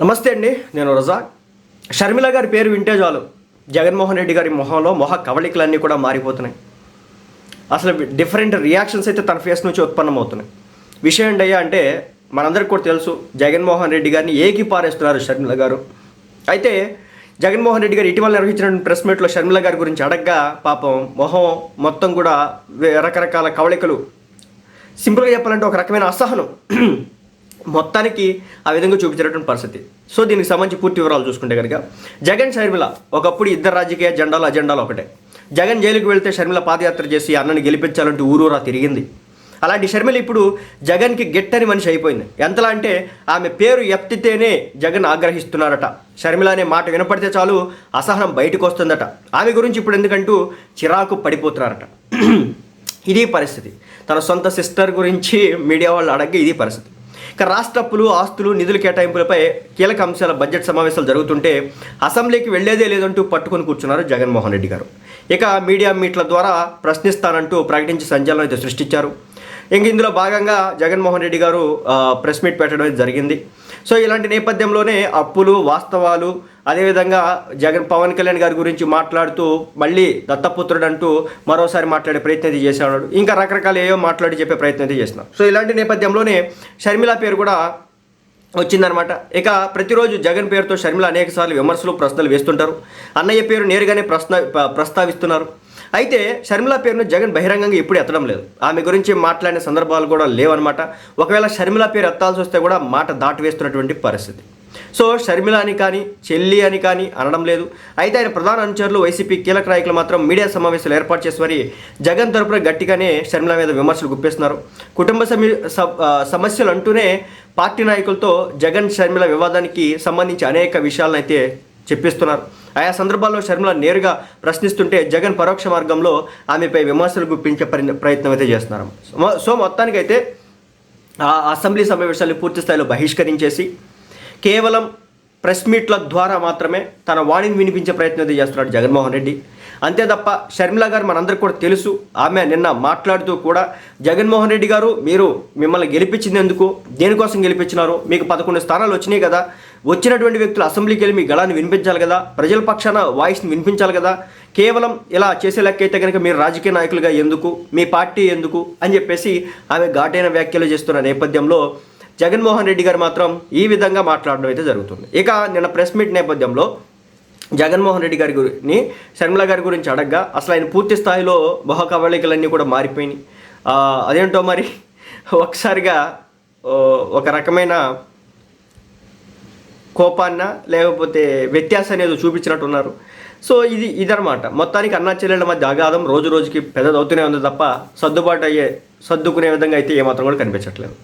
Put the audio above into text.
నమస్తే అండి నేను రజా షర్మిల గారి పేరు వింటే చాలు. జగన్మోహన్ రెడ్డి గారి మొహంలో మొహ కవళికలన్నీ కూడా మారిపోతున్నాయి. అసలు డిఫరెంట్ రియాక్షన్స్ అయితే తన ఫేస్ నుంచి ఉత్పన్నమవుతున్నాయి. విషయం ఏంటయ్యా అంటే మనందరికి కూడా తెలుసు జగన్మోహన్ రెడ్డి గారిని ఏకి పారేస్తున్నారు షర్మిల గారు. అయితే జగన్మోహన్ రెడ్డి గారు ఇటీవల నిర్వహించిన ప్రెస్ మీట్లో షర్మిల గారి గురించి అడగ్గా పాపం మొహం మొత్తం కూడా రకరకాల కవళికలు. సింపుల్గా చెప్పాలంటే ఒక రకమైన అసహనం. మొత్తానికి ఆ విధంగా చూపించినటువంటి పరిస్థితి. సో దీనికి సంబంధించి పూర్తి వివరాలు చూసుకుంటే కనుక జగన్ షర్మిల ఒకప్పుడు ఇద్దరు రాజకీయ జెండాలు అజెండాలు ఒకటే. జగన్ జైలుకు వెళ్తే షర్మిల పాదయాత్ర చేసి అన్నని గెలిపించాలంటే ఊరూరా తిరిగింది. అలాంటి షర్మిల ఇప్పుడు జగన్కి గెట్టని మనిషి అయిపోయింది. ఎంతలా అంటే ఆమె పేరు ఎత్తితేనే జగన్ ఆగ్రహిస్తున్నారట. షర్మిల అనే మాట వినపడితే చాలు అసహనం బయటకు వస్తుందట ఆమె గురించి ఇప్పుడు ఎందుకంటూ చిరాకు పడిపోతున్నారట. ఇది పరిస్థితి. తన సొంత సిస్టర్ గురించి మీడియా వాళ్ళు అడగ ఇది పరిస్థితి. ఇక రాష్ట్ర అప్పులు ఆస్తులు నిధుల కేటాయింపులపై కీలక అంశాల బడ్జెట్ సమావేశాలు జరుగుతుంటే అసెంబ్లీకి వెళ్ళేదే లేదంటూ పట్టుకొని కూర్చున్నారు జగన్మోహన్ రెడ్డి గారు. ఇక మీడియా మీట్ల ద్వారా ప్రశ్నిస్తానంటూ ప్రకటించి సంచలనం అయితే సృష్టించారు. ఇంక ఇందులో భాగంగా జగన్మోహన్ రెడ్డి గారు ప్రెస్ మీట్ పెట్టడం అయితే జరిగింది. సో ఇలాంటి నేపథ్యంలోనే అప్పులు వాస్తవాలు అదేవిధంగా జగన్ పవన్ కళ్యాణ్ గారి గురించి మాట్లాడుతూ మళ్ళీ దత్తపుత్రుడు అంటూ మరోసారి మాట్లాడే ప్రయత్నం అయితే చేశాడు. ఇంకా రకరకాల ఏవో మాట్లాడి చెప్పే ప్రయత్నం అయితే చేస్తున్నాం. సో ఇలాంటి నేపథ్యంలోనే షర్మిల పేరు కూడా వచ్చిందనమాట. ఇక ప్రతిరోజు జగన్ పేరుతో షర్మిల అనేక సార్లు విమర్శలు ప్రశ్నలు వేస్తుంటారు. అన్నయ్య పేరు నేరుగానే ప్రశ్న ప్రస్తావిస్తున్నారు. అయితే షర్మిల పేరును జగన్ బహిరంగంగా ఎప్పుడు ఎత్తడం లేదు. ఆమె గురించి మాట్లాడిన సందర్భాలు కూడా లేవన్నమాట ఒకవేళ షర్మిల పేరు ఎత్తాల్సి వస్తే కూడా మాట దాటివేస్తున్నటువంటి పరిస్థితి. సో షర్మిల అని కానీ చెల్లి అని కానీ అనడం లేదు. అయితే ఆయన ప్రధాన అనుచరులు వైసీపీ కీలక నాయకులు మాత్రం మీడియా సమావేశాలు ఏర్పాటు చేసి మరి జగన్ తరపున గట్టిగానే షర్మిల మీద విమర్శలు గుప్పిస్తున్నారు. కుటుంబ సమీ సమస్యలు అంటూనే పార్టీ నాయకులతో జగన్ షర్మిల వివాదానికి సంబంధించి అనేక విషయాలను అయితే చెప్పిస్తున్నారు. ఆయా సందర్భాల్లో షర్మిల నేరుగా ప్రశ్నిస్తుంటే జగన్ పరోక్ష మార్గంలో ఆమెపై విమర్శలు గుప్పించే పరి- ప్రయత్నం అయితే చేస్తున్నారు. సో- సో మొత్తానికైతే ఆ అసెంబ్లీ సమావేశాన్ని పూర్తి స్థాయిలో బహిష్కరించేసి కేవలం ప్రెస్ మీట్ల ద్వారా మాత్రమే తన వాణిని వినిపించే ప్రయత్నం అయితే చేస్తున్నాడు జగన్మోహన్ రెడ్డి. అంతే తప్ప షర్మిల గారు మనందరికీ కూడా తెలుసు ఆమె నిన్న మాట్లాడుతూ కూడా జగన్మోహన్ రెడ్డి గారు మీరు మిమ్మల్ని గెలిపించింది ఎందుకు దేనికోసం గెలిపించినారు? మీకు పదకొండు స్థానాలు వచ్చినాయి కదా. వచ్చినటువంటి వ్యక్తులు అసెంబ్లీకి వెళ్ళి మీ గళాన్ని వినిపించాలి కదా. ప్రజల పక్షాన వాయిస్ని వినిపించాలి కదా. కేవలం ఇలా చేసే లెక్కైతే కనుక మీరు రాజకీయ నాయకులుగా ఎందుకు? మీ పార్టీ ఎందుకు? అని చెప్పేసి ఆమె ఘాటైన వ్యాఖ్యలు చేస్తున్న నేపథ్యంలో జగన్మోహన్ రెడ్డి గారు మాత్రం ఈ విధంగా మాట్లాడడం అయితే జరుగుతుంది. ఇక నిన్న ప్రెస్ మీట్ నేపథ్యంలో జగన్మోహన్ రెడ్డి గారి గురిని శర్మిల గారి గురించి అడగ్గా అసలు ఆయన పూర్తి స్థాయిలో బహుకవళికలన్నీ కూడా మారిపోయినాయి. అదేంటో మరి? ఒకసారిగా ఒక రకమైన కోపాన్న లేకపోతే వ్యత్యాసం అనేది చూపించినట్టున్నారు. సో ఇది ఇదనమాట మొత్తానికి అన్నా చెల్లెళ్ళ మధ్య అగాధం రోజు రోజుకి పెద్దదవుతూనే ఉంది తప్ప సర్దుబాటు అయ్యే సర్దుకునే విధంగా అయితే ఏమాత్రం కూడా కనిపించట్లేదు.